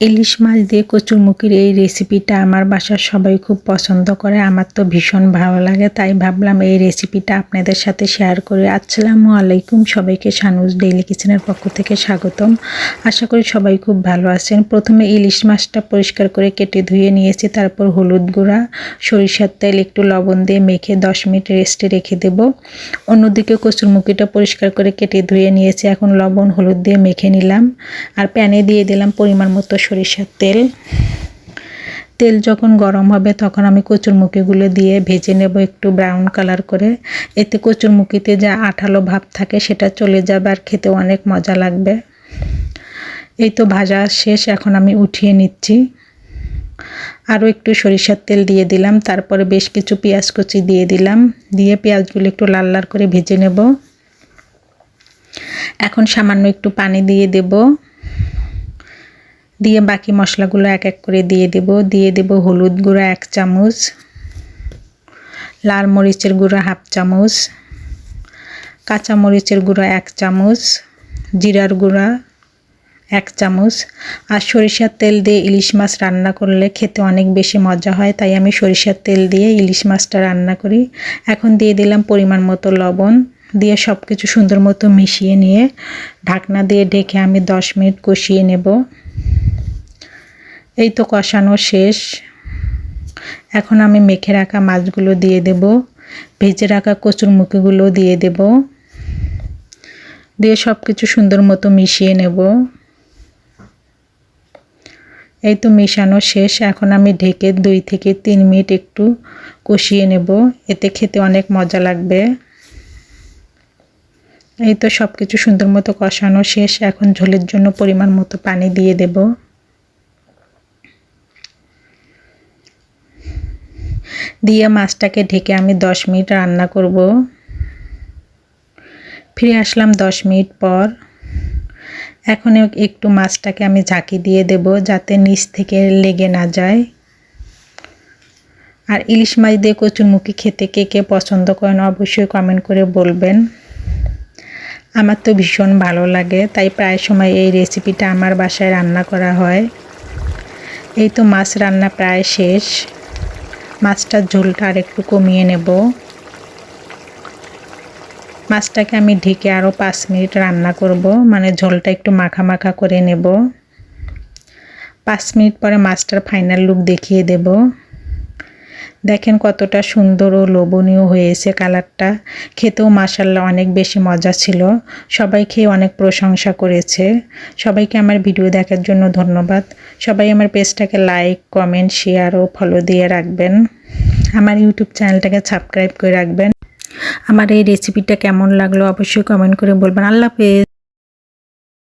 ইলিশ মাছ দিয়ে কচুরমুখির এই রেসিপিটা আমার বাসার সবাই খুব পছন্দ করে। আমার তো ভীষণ ভালো লাগে, তাই ভাবলাম এই রেসিপিটা আপনাদের সাথে শেয়ার করি। আসসালামু আলাইকুম, সবাইকে সানুজ ডেইলি কিচেনের পক্ষ থেকে স্বাগতম। আশা করি সবাই খুব ভালো আছেন। প্রথমে ইলিশ মাছটা পরিষ্কার করে কেটে ধুয়ে নিয়েছি, তারপর হলুদ গুঁড়া, সরিষার তেল, একটু লবণ দিয়ে মেখে দশ মিনিট রেস্টে রেখে দেব। অন্যদিকে কচুরমুখিটা পরিষ্কার করে কেটে ধুয়ে নিয়েছি। এখন লবণ, হলুদ দিয়ে মেখে নিলাম। আর প্যানে দিয়ে দিলাম পরিমাণ মতো সরিষার তেল। তেল যখন গরম হবে তখন আমি কচুরমুখিগুলো দিয়ে ভেজে নেব একটু ব্রাউন কালার করে। এতে কচুরমুখিতে যা আঠালো ভাব থাকে সেটা চলে যাবে আর খেতে অনেক মজা লাগবে। এই তো ভাজা শেষ, এখন আমি উঠিয়ে নিচ্ছি। আরও একটু সরিষার তেল দিয়ে দিলাম, তারপরে বেশ কিছু পেঁয়াজ কুচি দিয়ে দিলাম। দিয়ে পেঁয়াজগুলো একটু লাল লাল করে ভেজে নেব। এখন সামান্য একটু পানি দিয়ে দেবো। দিয়ে বাকি মশলাগুলো এক এক করে দিয়ে দেব। দিয়ে দেব হলুদ গুঁড়া এক চামচ, লাল মরিচের গুঁড়া হাফ চামচ, কাঁচা মরিচের গুঁড়া এক চামচ, জিরার গুঁড়া এক চামচ। আর সরিষার তেল দিয়ে ইলিশ মাছ রান্না করলে খেতে অনেক বেশি মজা হয়, তাই আমি সরিষার তেল দিয়ে ইলিশ মাছটা রান্না করি। এখন দিয়ে দিলাম পরিমাণ মতো লবণ, দিয়ে সব কিছু সুন্দর মতো মিশিয়ে নিয়ে ঢাকনা দিয়ে ঢেকে আমি দশ মিনিট কষিয়ে নেব। এই তো কষানো শেষ। এখন আমি মেখে রাখা মাছগুলো দিয়ে দেব। ভেজে রাখা কচুর মুখিগুলো দিয়ে দেব। দিয়ে সব কিছু সুন্দর মতো মিশিয়ে নেব। এই তো মেশানো শেষ। এখন আমি ঢেকে দুই থেকে তিন মিনিট একটু কষিয়ে নেব। এতে খেতে অনেক মজা লাগবে। এই তো সব কিছু সুন্দর মতো কষানো শেষ। এখন ঝোলের জন্য পরিমাণ মতো পানি দিয়ে দেবো। দিয়ে মাছটাকে ঢেকে আমি দশ মিনিট রান্না করব। ফিরে আসলাম দশ মিনিট পর। এখন একটু মাছটাকে আমি ঝাঁকি দিয়ে দেব যাতে নিচ থেকে লেগে না যায়। আর ইলিশ মাছ দিয়ে কচুরমুখী খেতে কে কে পছন্দ করেন অবশ্যই কমেন্ট করে বলবেন। আমার তো ভীষণ ভালো লাগে, তাই প্রায় সময় এই রেসিপিটা আমার বাসায় রান্না করা হয়। এই তো মাছ রান্না প্রায় শেষ। মাছটার ঝোলটা আর একটু কমিয়ে নেব। মাছটাকে আমি ঢেকে আরও পাঁচ মিনিট রান্না করব মানে ঝোলটা একটু মাখা মাখা করে নেব। পাঁচ মিনিট পরে মাছটার ফাইনাল লুক দেখিয়ে দেব। দেখেন কতটা সুন্দর ও লোভনীয় হয়েছে কালারটা। খেতেও মাসাল্লা অনেক বেশি মজা ছিল। সবাই খেয়ে অনেক প্রশংসা করেছে। সবাইকে আমার ভিডিও দেখার জন্য ধন্যবাদ। সবাই আমার পেজটাকে লাইক, কমেন্ট, শেয়ার ও ফলো দিয়ে রাখবেন। আমার ইউটিউব চ্যানেলটাকে সাবস্ক্রাইব করে রাখবেন। আমার এই রেসিপিটা কেমন লাগল অবশ্যই কমেন্ট করে বলবেন। আল্লাহ হাফেজ।